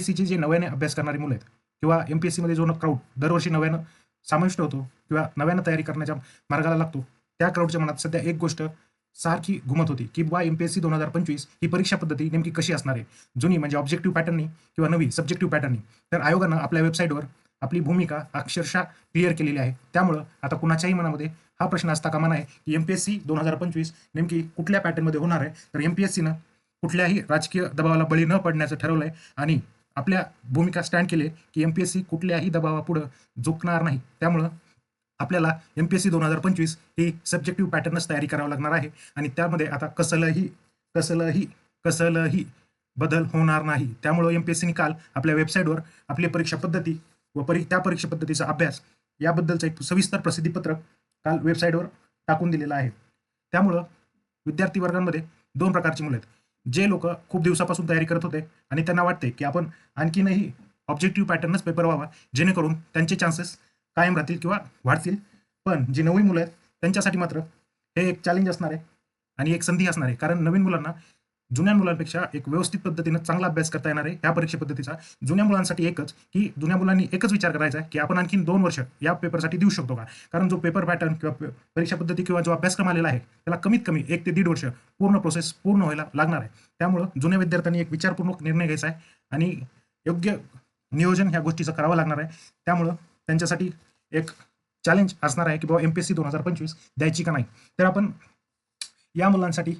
सीचे जे नव्याने अभ्यास करणारी मुलं आहेत किंवा एम पी एस सीमध्ये जो क्राऊड दरवर्षी नव्यानं समाविष्ट होतो किंवा नव्यानं तयारी करण्याच्या मार्गाला लागतो त्या क्राऊडच्या मनात सध्या एक गोष्ट सारखी घुमत होती की बा एम पी एस सी दोन हजार पंचवीस ही परीक्षा पद्धती नेमकी कशी असणार आहे? जुनी म्हणजे ऑब्जेक्टिव्ह पॅटर्ननी किंवा नवी सब्जेक्टिव्ह पॅटर्ननी तर आयोगानं आपल्या वेबसाईटवर आपली भूमिका अक्षरशः क्लिअर केलेली आहे. त्यामुळं आता कुणाच्याही मनामध्ये हा प्रश्न असता कामा नाही की एम पी एस सी दोन हजार पंचवीस नेमकी कुठल्या पॅटर्नमध्ये होणार आहे? तर एम पी एस सीनं कुठल्याही राजकीय दबावाला बळी न पडण्याचं ठरवलं आहे आणि आपल्या भूमिका स्टँड केली की एम पी एस सी कुठल्याही दबावापुढं झुकणार नाही. त्यामुळं आपल्याला एम पी एस सी दोन हजार पंचवीस ही सब्जेक्टिव्ह पॅटर्नच तयारी करावं लागणार आहे. आणि त्यामध्ये आता कसलंही कसलंही कसलंही बदल होणार नाही. त्यामुळं एम पी एस सीने काल आपल्या वेबसाईटवर आपली परीक्षा पद्धती व परी त्या परीक्षा पद्धतीचा अभ्यास याबद्दलचं एक सविस्तर प्रसिद्धीपत्रक काल वेबसाईटवर टाकून दिलेलं आहे. त्यामुळं विद्यार्थी वर्गांमध्ये दोन प्रकारची मुलं आहेत. जे लोक खूप दिवसापासून तयारी करत होते आणि त्यांना वाटते की आपण आणखीनही ऑब्जेक्टिव्ह पॅटर्नच पेपर व्हावा जेणेकरून त्यांचे चान्सेस कायम राहतील किंवा वाढतील. पण जी नवी मुलं आहेत त्यांच्यासाठी मात्र हे एक चॅलेंज असणार आहे आणि एक संधी असणार आहे. कारण नवीन मुलांना जुन्या मुलांपेक्षा एक व्यवस्थित पद्धतीनं चांगला अभ्यास करता येणार आहे या परीक्षा पद्धतीचा. जुन्या मुलांसाठी एकच की जुन्या मुलांनी एकच विचार करायचा आहे की आपण आणखी दोन वर्ष या पेपरसाठी देऊ शकतो का? कारण जो पेपर पॅटर्न किंवा परीक्षा पद्धती किंवा जो अभ्यासक्रम आलेला आहे त्याला कमीत कमी एक ते दीड वर्ष पूर्ण प्रोसेस पूर्ण व्हायला लागणार आहे. त्यामुळं जुन्या विद्यार्थ्यांनी एक विचारपूर्वक निर्णय घ्यायचा आहे आणि योग्य नियोजन ह्या गोष्टीचं करावं लागणार आहे. त्यामुळं त्यांच्यासाठी एक चॅलेंज असणार आहे की बाबा एम पी एस सी दोन हजार पंचवीस द्यायची का नाही? तर आपण या मुलांसाठी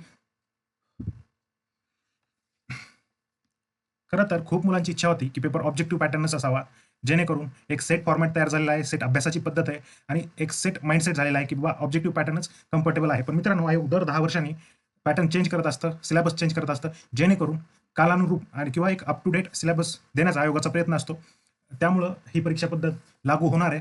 खरं तर खूप मुलांची इच्छा होती की पेपर ऑब्जेक्टिव्ह पॅटर्नच असावा. जेणेकरून एक सेट फॉर्मॅट तयार झालेला आहे सेट अभ्यासाची पद्धत आहे आणि एक सेट माइंडसेट झालेला आहे की बाबा ऑब्जेक्टिव्ह पॅटर्नच कम्फर्टेबल आहे. पण मित्रांनो आयोग दर दहा वर्षांनी पॅटर्न चेंज करत असतं सिलेबस चेंज करत असतं. जेणेकरून कालानुरूप आणि किंवा एक अप टू डेट सिलेबस देण्याचा आयोगाचा प्रयत्न असतो. त्यामुळं ही परीक्षा पद्धत लागू होणार आहे.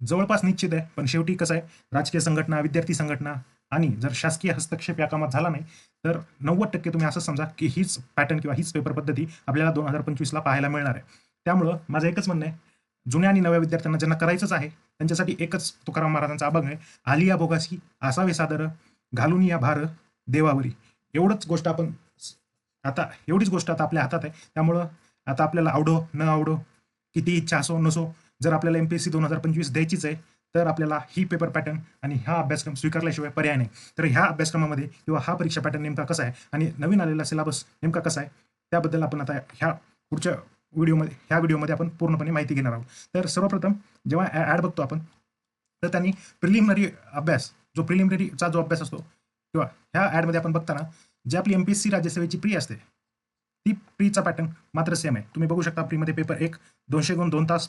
जवळपास निश्चित आहे पण शेवटी कसं आहे? राजकीय संघटना विद्यार्थी संघटना आणि जर शासकीय हस्तक्षेप या कामात झाला नाही तर नव्वद टक्के तुम्ही असं समजा की हीच पॅटर्न किंवा हीच पेपर पद्धती आपल्याला दोन हजार पंचवीसला पाहायला मिळणार आहे. त्यामुळं माझं एकच म्हणणं आहे जुन्या आणि नव्या विद्यार्थ्यांना ज्यांना करायचंच आहे त्यांच्यासाठी एकच तुकाराम महाराजांचा अभंग आहे आलिया भोगासी असावे सादर घालून या भार देवावरी. एवढंच गोष्ट आपण आता एवढीच गोष्ट आता आपल्या हातात आहे. त्यामुळं आता आपल्याला आवडो न आवडो किती इच्छा असो नसो जर आपल्याला एम पी एस सी दोन हजार पंचवीस द्यायचीच आहे तर आपल्याला ही पेपर पॅटर्न आणि हा अभ्यासक्रम स्वीकारल्याशिवाय पर्याय नाही. तर ह्या अभ्यासक्रमामध्ये किंवा हा परीक्षा पॅटर्न नेमका कसा आहे आणि नवीन आलेला सिलेबस नेमका कसा आहे त्याबद्दल आपण आता ह्या पुढच्या व्हिडिओमध्ये ह्या व्हिडिओमध्ये आपण पूर्णपणे माहिती घेणार आहोत. तर सर्वप्रथम जेव्हा ॲड बघतो आपण तर त्यांनी प्रिलिमिनरी अभ्यास जो प्रिलिमिनरीचा जो अभ्यास असतो किंवा ह्या ॲडमध्ये आपण बघताना जे आपली एम पी एस सी राज्यसेवेची प्री असते ती प्रीचा पॅटर्न मात्र सेम आहे. तुम्ही बघू शकता प्रीमध्ये पेपर एक दोनशे गुण दोन तास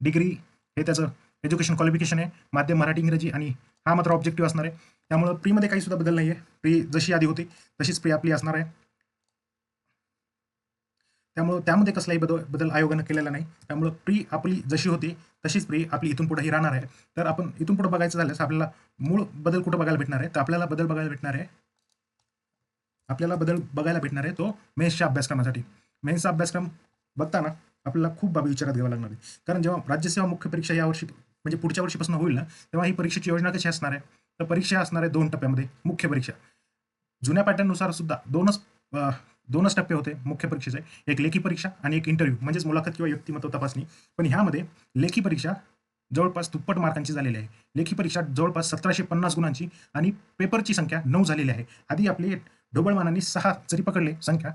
डिग्री हे त्याचं एज्युकेशन क्वालिफिकेशन आहे माध्यम मराठी इंग्रजी आणि हा मात्र ऑब्जेक्टिव्ह असणार आहे. त्यामुळं प्रीमध्ये काही सुद्धा बदल नाही आहे प्री जशी आधी होती तशीच प्री आपली असणार आहे. त्यामुळं त्यामध्ये कसलाही बदल बदल आयोगानं केलेला नाही. त्यामुळं प्री आपली जशी होती तशीच प्री आपली इथून पुढेही राहणार आहे. तर आपण इथून पुढे बघायचं झाल्यास आपल्याला मूळ बदल कुठं बघायला भेटणार आहे? तर आपल्याला बदल बघायला भेटणार आहे. आपल्याला बदल बघायला भेटणार आहे तो मेन्सच्या अभ्यासक्रमासाठी. मेन्सचा अभ्यासक्रम बघताना आपल्याला खूप बाबी विचारात घ्यावं लागणार आहे कारण जेव्हा राज्यसेवा मुख्य परीक्षा यावर्षी म्हणजे पुढच्या वर्षीपासून होईल ना तेव्हा ही परीक्षेची योजना कशी असणार आहे? तर परीक्षा असणार आहे दोन टप्प्यामध्ये मुख्य परीक्षा. जुन्या पॅटर्ननुसार सुद्धा दोनच दोनच टप्पे होते मुख्य परीक्षेचे. एक लेखी परीक्षा आणि एक इंटरव्ह्यू म्हणजेच मुलाखत किंवा व्यक्तिमत्व तपासणी. पण ह्यामध्ये लेखी परीक्षा जवळपास दुप्पट मार्कांची झालेली आहे. लेखी परीक्षा जवळपास सतराशे पन्नास गुणांची आणि पेपरची संख्या नऊ झालेली आहे. आधी आपली ढोबळमानांनी सहा जरी पकडले संख्या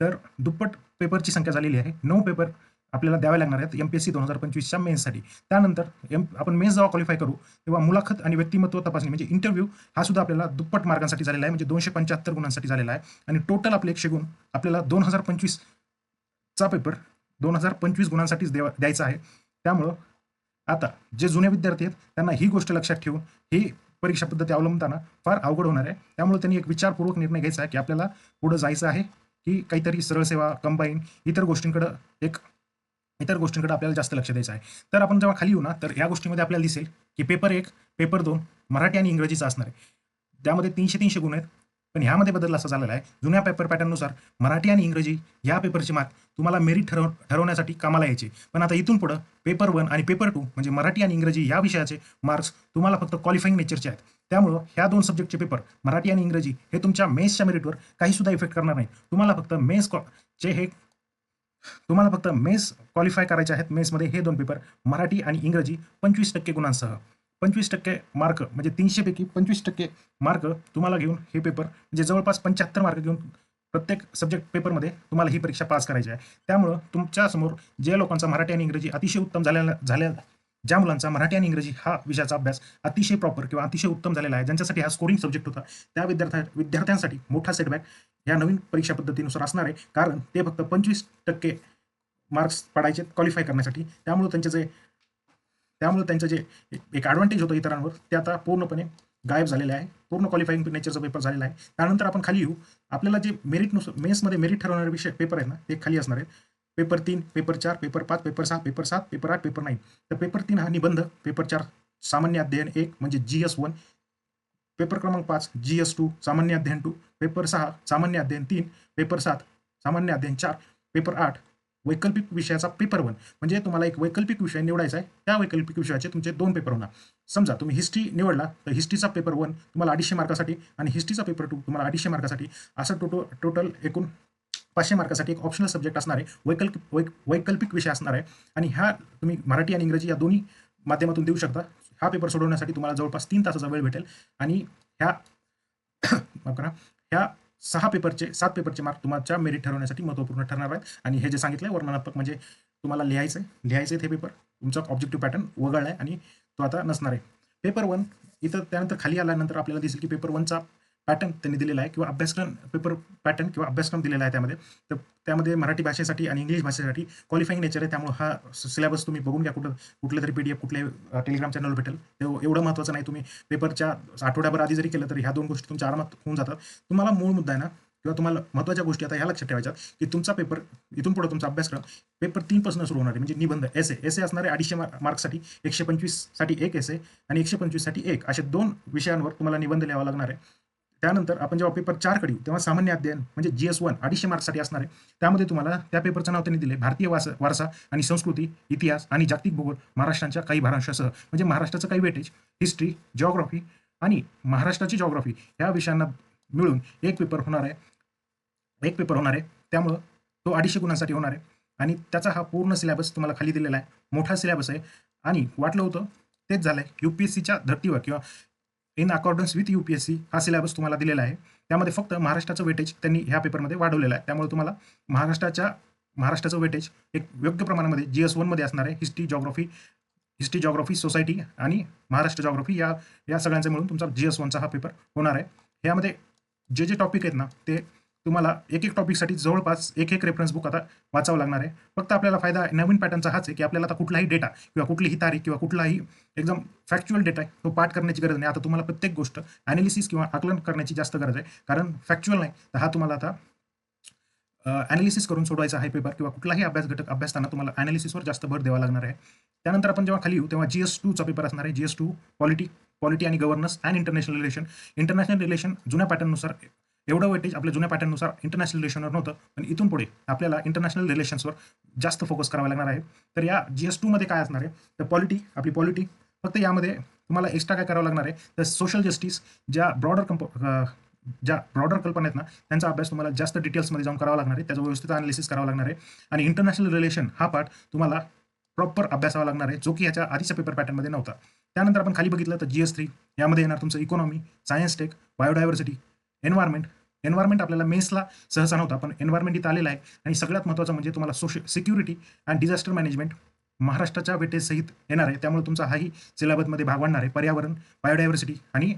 तर दुप्पट पेपरची संख्या झालेली आहे. नऊ पेपर आपल्याला द्यावे लागणार आहेत एम पी एस सी दोन हजार पंचवीसच्या मेन्ससाठी त्यानंतर एम आपण मेन्स जेव्हा क्वालिफाय करू तेव्हा मुलाखत आणि व्यक्तिमत्व तपासणी म्हणजे इंटरव्ह्यू हा सुद्धा आपल्याला दुप्पट मार्कांसाठी झालेला आहे म्हणजे दोनशे पंच्याहत्तर गुणांसाठी झालेला आहे. आणि टोटल आपले एकशे गुण आपल्याला दोन हजार पंचवीसचा पेपर दोन हजार पंचवीस गुणांसाठीच द्यावा द्यायचा आहे. त्यामुळं आता जे जुने विद्यार्थी आहेत त्यांना ही गोष्ट लक्षात ठेवून ही परीक्षा पद्धती अवलंबताना फार अवघड होणार आहे. त्यामुळे त्यांनी एक विचारपूर्वक निर्णय घ्यायचा आहे की आपल्याला पुढं जायचं आहे की काहीतरी सरळ सेवा कंबाईन इतर गोष्टींकडं एक इतर गोष्टींकडे आपल्याला जास्त लक्ष द्यायचं आहे. तर आपण जेव्हा खाली येऊ ना तर या गोष्टीमध्ये आपल्याला दिसेल की पेपर एक पेपर दोन मराठी आणि इंग्रजीचा असणार आहे. त्यामध्ये तीनशे तीनशे गुण आहेत. पण ह्यामध्ये बदल असा झालेला आहे जुन्या पेपर पॅटर्ननुसार मराठी आणि इंग्रजी या पेपरची मात तुम्हाला मेरिट ठरव ठरवण्यासाठी कामाला यायचे. पण आता इथून पुढं पेपर वन आणि पेपर टू म्हणजे मराठी आणि इंग्रजी या विषयाचे मार्क्स तुम्हाला फक्त क्वालिफाईंग नेचरचे आहेत. त्यामुळं ह्या दोन सब्जेक्टचे पेपर मराठी आणि इंग्रजी हे तुमच्या मेन्सच्या मेरिटवर काही सुद्धा इफेक्ट करणार नाही तुम्हाला फक्त मेन्स चे हे तुम्हाला फक्त मेस क्वालिफाय करायचे आहेत. मेसमध्ये हे दोन पेपर मराठी आणि इंग्रजी पंचवीस टक्के गुणांसह. पंचवीस टक्के मार्क म्हणजे तीनशेपैकी पंचवीस टक्के मार्क तुम्हाला घेऊन हे पेपर म्हणजे जवळपास पंच्याहत्तर मार्क घेऊन प्रत्येक सब्जेक्ट पेपरमध्ये तुम्हाला ही परीक्षा पास करायची आहे. त्यामुळं तुमच्यासमोर जे लोकांचा मराठी आणि इंग्रजी अतिशय उत्तम झालेला झाल्या ज्या मुलांचा मराठी आणि इंग्रजी हा विषयाचा अभ्यास अतिशय प्रॉपर किंवा अतिशय उत्तम झालेला आहे ज्यांच्यासाठी हा स्कोरिंग सब्जेक्ट होता त्या विद्यार्थ्या विद्यार्थ्यांसाठी मोठा सेटबॅक या नवीन परीक्षा पद्धतीनुसार असणार आहे. कारण ते फक्त पंचवीस टक्के मार्क्स पडायचे क्वालिफाय करण्यासाठी. त्यामुळे त्यांचे जे त्यामुळे त्यांचं जे एक ॲडव्हान्टेज होतं इतरांवर ते आता पूर्णपणे गायब झालेले आहे. पूर्ण क्वालिफाईंग नेचरचा पेपर झालेला आहे. त्यानंतर आपण खाली येऊ. आपल्याला जे मेरिटनुसार मेन्समध्ये मेरिट ठरवणारे विषय पेपर आहेत ना ते खाली असणार आहेत. पेपर तीन पेपर चार पेपर पाच पेपर सहा पेपर सात पेपर आठ पेपर नाईन तर पेपर तीन हा निबंध पेपर चार सामान्य अध्ययन एक म्हणजे जी एस वन. पेपर क्रमांक पाच जी एस टू सामान्य अध्ययन टू. पेपर सहा सामान्य अध्ययन तीन. पेपर सात सामान्य अध्ययन चार. पेपर आठ वैकल्पिक विषयाचा पेपर वन. म्हणजे तुम्हाला एक वैकल्पिक विषय निवडायचा आहे. त्या वैकल्पिक विषयाचे तुमचे दोन पेपर होणार. समजा तुम्ही हिस्ट्री निवडला तर हिस्ट्रीचा पेपर वन तुम्हाला अडीचशे मार्कासाठी आणि हिस्ट्रीचा पेपर टू तुम्हाला अडीचशे मार्कासाठी. असं टोटल टोटल एकूण पाचशे मार्कासाठी एक ऑप्शनल सब्जेक्ट असणार आहे वैकल्पिक वै वैकल्पिक विषय असणार. आहे आणि ह्या तुम्ही मराठी आणि इंग्रजी या दोन्ही माध्यमातून देऊ शकता. हा पेपर सोडवण्यासाठी तुम्हाला जवळपास तीन तासाचा वेळ भेटेल. आणि ह्या माफ करा ह्या सहा पेपरचे सात पेपरचे मार्क तुमच्या मेरिट ठरवण्यासाठी महत्त्वपूर्ण ठरणार आहेत. आणि हे जे सांगितलं आहे वर्णनात्मक म्हणजे तुम्हाला लिहायचं आहे लिहायचं आहे हे पेपर तुमचा ऑब्जेक्टिव्ह पॅटर्न वगळला आहे आणि तो आता नसणार आहे. पेपर वन इथं त्यानंतर खाली आल्यानंतर आपल्याला दिसेल की पेपर वनचा पॅटर्न त्यांनी दिलेला आहे किंवा अभ्यासक्रम पेपर पॅटर्न किंवा अभ्यासक्रम दिलेला आहे त्यामध्ये. तर त्यामध्ये मराठी भाषेसाठी आणि इंग्लिश भाषेसाठी क्वालिफाईंग नेचर आहे. त्यामुळे हा सिलेबस तुम्ही बघून घ्या कुठं कुठलं तरी पी डी एफ कुठल्या टेलिग्राम चॅनल भेटेल. एवढं महत्त्वाचं नाही. तुम्ही पेपरच्या आठवड्याभर आधी जरी केलं तर ह्या दोन गोष्टी तुमच्या आरामात होऊन जातात. तुम्हाला मूळ मुद्दा आहे ना किंवा तुम्हाला महत्त्वाच्या गोष्टी आता ह्या लक्षात ठेवायच्या की तुमचा पेपर इथून पुढे तुमचा अभ्यासक्रम पेपर तीनपासून सुरू होणार आहे. म्हणजे निबंध एस ए एस ए असणारे अडीचशे मार्क्ससाठी एकशे पंचवीससाठी एक एस ए आणि एकशे पंचवीससाठी एक. असे दोन विषयांवर तुम्हाला निबंध लिहावा लागणार आहे. त्यानंतर आपण जेव्हा पेपर चारकडे येऊ तेव्हा सामान्य अध्ययन म्हणजे जी एस वन अडीचशे मार्क्ससाठी असणार आहे. त्यामध्ये तुम्हाला त्या पेपरचं नाव त्यांनी दिले भारतीय वास वारसा आणि संस्कृती इतिहास आणि जागतिक भूगोल महाराष्ट्राच्या काही भारांशासह म्हणजे महाराष्ट्राचं काही वेटेज हिस्ट्री जॉग्राफी आणि महाराष्ट्राची जॉग्राफी ह्या विषयांना मिळून एक पेपर होणार आहे. एक पेपर होणार आहे. त्यामुळं तो अडीचशे गुणांसाठी होणार आहे. आणि त्याचा हा पूर्ण सिलेबस तुम्हाला खाली दिलेला आहे. मोठा सिलेबस आहे. आणि वाटलं होतं तेच झालं आहे यू पी एस सीच्या धर्तीवर किंवा in accordance with U P S C हा सिलेबस तुम्हाला दिलेला आहे. त्यामध्ये फक्त महाराष्ट्राचं वेटेज त्यांनी ह्या पेपरमध्ये वाढवलेलं आहे. त्यामुळे तुम्हाला महाराष्ट्राच्या महाराष्ट्राचं वेटेज एक योग्य प्रमाणामध्ये जी एस वनमध्ये असणार आहे. History geography history geography society आणि महाराष्ट्र जॉग्रफी या या सगळ्यांचा मिळून तुमचा जी एस वनचा हा पेपर होणार आहे. यामध्ये जे जे टॉपिक आहेत ना ते तुम्हाला एक एक टॉपिकसाठी जवळपास एक एक रेफरन्स बुक आता वाचावं लागणार आहे. फक्त आपल्याला फायदा नवीन पॅटर्नचा हाच आहे की आपल्याला आता कुठलाही डेटा किंवा कुठलीही तारीख किंवा कुठलाही एकदम फॅक्च्युअल डेटा आहे तो पाठ करण्याची गरज नाही. आता तुम्हाला प्रत्येक गोष्ट ॲनालिसिस किंवा आकलन करण्याची जास्त गरज आहे. कारण फॅक्च्युअल नाही तर हा तुम्हाला आता ॲनालिसिस करून सोडवायचा आहे पेपर किंवा कुठलाही अभ्यास घटक अभ्यासताना तुम्हाला ॲनालिसिसवर जास्त भर द्यावा लागणार आहे. त्यानंतर आपण जेव्हा खाली येऊ तेव्हा जी एस टूचा पेपर असणार आहे. G S two polity polity आणि governance and international relation international relation जुन्या पॅटर्ननुसार एवढं वेटेज आपल्या जुन्या पॅटर्ननुसार इंटरनॅशनल रिलेशनवर नव्हतं. पण इथून पुढे आपल्याला इंटरनॅशनल रिलेशन्सवर जास्त फोकस करावा लागणार आहे. तर या जी एस टूमध्ये काय असणार आहे? तर पॉलिटी आपली पॉलिटी फक्त यामध्ये तुम्हाला एक्स्ट्रा काय करावं लागणार आहे? तर सोशल जस्टिस ज्या ब्रॉडर कंप ज्या ब्रॉडर कल्पना आहेत ना त्यांचा अभ्यास तुम्हाला जास्त डिटेल्समध्ये जाऊन करावा लागणार आहे. त्याचं व्यवस्थित अनालिसिस करावं लागणार आहे. आणि इंटरनॅशनल रिलेशन हा पार्ट तुम्हाला प्रॉपर अभ्यासावा लागणार आहे जो की याच्या आधीच्या पेपर पॅटर्नमध्ये नव्हता. त्यानंतर आपण खाली बघितलं तर जी एस थ्री यामध्ये येणार तुमचं economy science tech biodiversity environment environment आपल्याला मेन्सला सहसा नव्हता पण एन्व्हायरमेंट इथं आलेला आहे. आणि सगळ्यात महत्त्वाचं म्हणजे तुम्हाला social security and disaster management महाराष्ट्राच्या वेटेज सहित येणार आहे. त्यामुळे तुमचा हाही सिलेबसमध्ये भाग वाढणार आहे. पर्यावरण बायोडायव्हर्सिटी आणि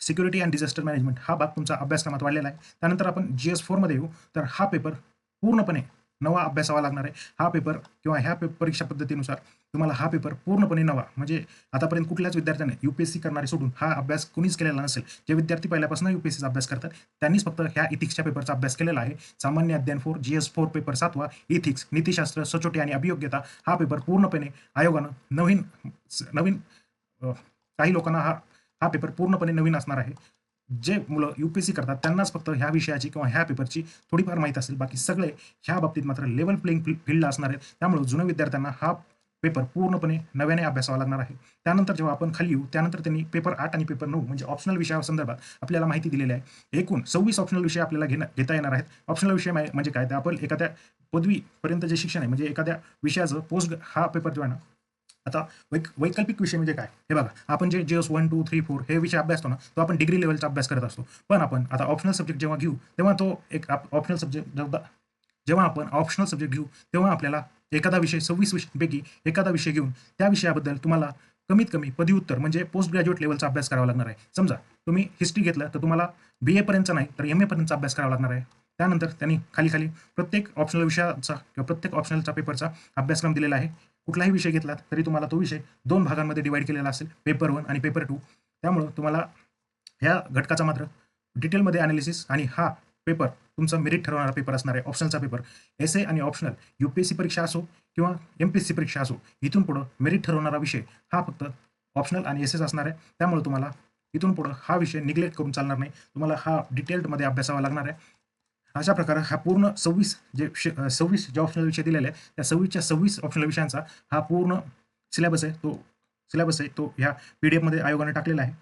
सिक्युरिटी अँड डिझास्टर मॅनेजमेंट हा भाग तुमचा अभ्यासक्रमात वाढलेला आहे. त्यानंतर आपण जी एस फोरमध्ये येऊ. तर हा पेपर पूर्णपणे नवा अभ्यासावा लागणार आहे. हा पेपर किंवा ह्या पे परीक्षा पद्धतीनुसार तुम्हाला हा पेपर पूर्णपणे नवा म्हणजे आतापर्यंत कुठल्याच विद्यार्थ्याने यू पी सी करणारे सोडून हा अभ्यास कुणीच केलेला नसेल. जे विद्यार्थी पहिल्यापासून यू पी एस सीचा अभ्यास करतात त्यांनीच फक्त ह्या इथिक्सच्या पेपरचा अभ्यास केलेला आहे. सामान्य अध्ययन four G S four paper सातवा इथिक्स नीतिशास्त्र सचोटी आणि अभियोग्यता हा पेपर पूर्णपणे आयोगानं नवीन नवीन काही लोकांना हा हा पेपर पूर्णपणे नवीन असणार आहे. जे मुलं यू पी सी करतात त्यांनाच फक्त ह्या विषयाची किंवा ह्या पेपरची थोडीफार माहीत असेल. बाकी सगळे ह्या बाबतीत मात्र लेवल प्लेइंग फील्डला असणार आहेत. त्यामुळे जुन्या विद्यार्थ्यांना हा पेपर पूर्णपणे नव्याने अभ्यासावा लागणार आहे. त्यानंतर जेव्हा आपण खाली येऊ त्यानंतर त्यांनी पेपर आठ आणि पेपर नऊ म्हणजे ऑप्शनल विषयासंदर्भात आपल्याला माहिती दिलेली आहे. एकूण सव्वीस ऑप्शनल विषय आपल्याला घेणं घेता येणार आहेत. ऑप्शनल विषय म्हणजे काय? तर आपण एखाद्या पदवीपर्यंत जे शिक्षण आहे म्हणजे एखाद्या विषयाचं पोस्ट हा पेपर जो आहे ना आता वैक वैकल्पिक विषय म्हणजे काय? हे बघा आपण जे जे वन टू थ्री फोर हे विषय अभ्यासतो ना तो आपण डिग्री लेवलचा अभ्यास करत असतो. पण आपण आता ऑप्शनल सब्जेक्ट जेव्हा घेऊ तेव्हा तो एक ऑप्शनल सब्जेक्ट जेव्हा आपण ऑप्शनल सब्जेक्ट घेऊ तेव्हा आपल्याला एखादा विषय सव्वीस विषयांपैकी एखादा विषय घेऊन त्या विषयाबद्दल तुम्हाला कमीत कमी पदव्युत्तर म्हणजे पोस्ट ग्रॅज्युएट लेवलचा अभ्यास करावा लागणार आहे. समजा तुम्ही हिस्ट्री घेतलं तर तुम्हाला बी एपर्यंतचा नाही तर एम एपर्यंतचा अभ्यास करावा लागणार आहे. त्यानंतर त्यांनी खाली खाली प्रत्येक ऑप्शनल विषयाचा किंवा प्रत्येक ऑप्शनलचा पेपरचा अभ्यासक्रम दिलेला आहे. कुठलाही विषय घेतला तरी तुम्हाला तो विषय दोन भागांमध्ये डिवाईड केलेला असेल पेपर वन आणि पेपर टू त्यामुळं तुम्हाला ह्या घटकाचा मात्र डिटेलमध्ये अनालिसिस आणि हा पेपर तुमचा मेरिट ठरवणारा पेपर असणार आहे ऑप्शनचा पेपर एस ए आणि optional U P S C परीक्षा असो किंवा एम पी एस सी परीक्षा असो इथून पुढं मेरिट ठरवणारा विषय हा फक्त ऑप्शनल आणि एस एस असणार आहे. त्यामुळे तुम्हाला इथून पुढं हा विषय निग्लेक्ट करून चालणार नाही. तुम्हाला हा डिटेल्डमध्ये अभ्यासावा लागणार आहे. अशा प्रकारे हा पूर्ण सव्वीस जे सव्वीस ज्या ऑप्शनल विषय दिलेले आहे त्या सव्वीसच्या सव्वीस ऑप्शनल विषयांचा हा पूर्ण सिलेबस आहे तो सिलेबस आहे तो ह्या पी डी एफमध्ये आयोगाने टाकलेला आहे.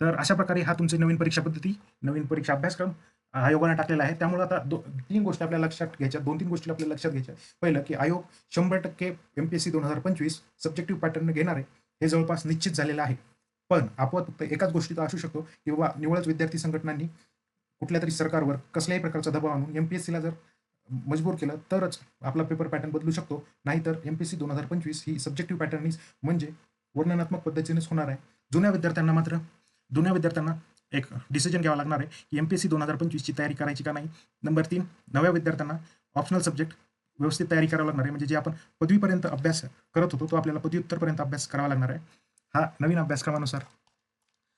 तर अशा प्रकारे हा तुमची नवीन परीक्षा पद्धती नवीन परीक्षा अभ्यासक्रम आयोगाने टाकलेला आहे. त्यामुळे आता दो तीन गोष्टी आपल्याला लक्षात घ्यायच्या दोन तीन गोष्टी आपल्याला लक्षात घ्यायच्या. पहिलं की आयोग शंभर टक्के एम पी एस सी दोन हजार पंचवीस सब्जेक्टिव्ह पॅटर्न घेणार आहे. हे जवळपास निश्चित झालेलं आहे. पण आपण फक्त एकाच गोष्टीचा असू शकतो की बाबा निवडच विद्यार्थी संघटनांनी कुठल्या तरी सरकारवर कसल्याही प्रकारचा दबाव आणून एम पी एस सीला जर मजबूर केलं तरच आपला पेपर पॅटर्न बदलू शकतो. नाहीतर एम पी सी दोन हजार पंचवीस ही सब्जेक्टिव्ह पॅटर्नीस म्हणजे वर्णनात्मक पद्धतीनेच होणार आहे. जुन्या विद्यार्थ्यांना मात्र जुन्या विद्यार्थ्यांना एक डिसिजन घ्यावा लागणार आहे की एम पी एस सी दोन हजार पंचवीसची तयारी करायची का नाही? नंबर तीन नव्या विद्यार्थ्यांना ऑप्शनल सब्जेक्ट व्यवस्थित तयारी करावं लागणार आहे. म्हणजे जे आपण पदवीपर्यंत अभ्यास करत होतो तो आपल्याला पदव्युत्तरपर्यंत अभ्यास करावा लागणार आहे. हा नवीन अभ्यासक्रमानुसार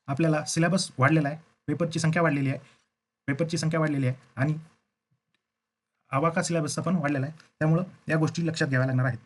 आपल्याला सिलेबस वाढलेला आहे. पेपरची संख्या वाढलेली आहे. पेपरची संख्या वाढलेली आहे आणि आवाका सिलेबसचा पण वाढलेला आहे. त्यामुळं या गोष्टी लक्षात घ्याव्या लागणार आहेत.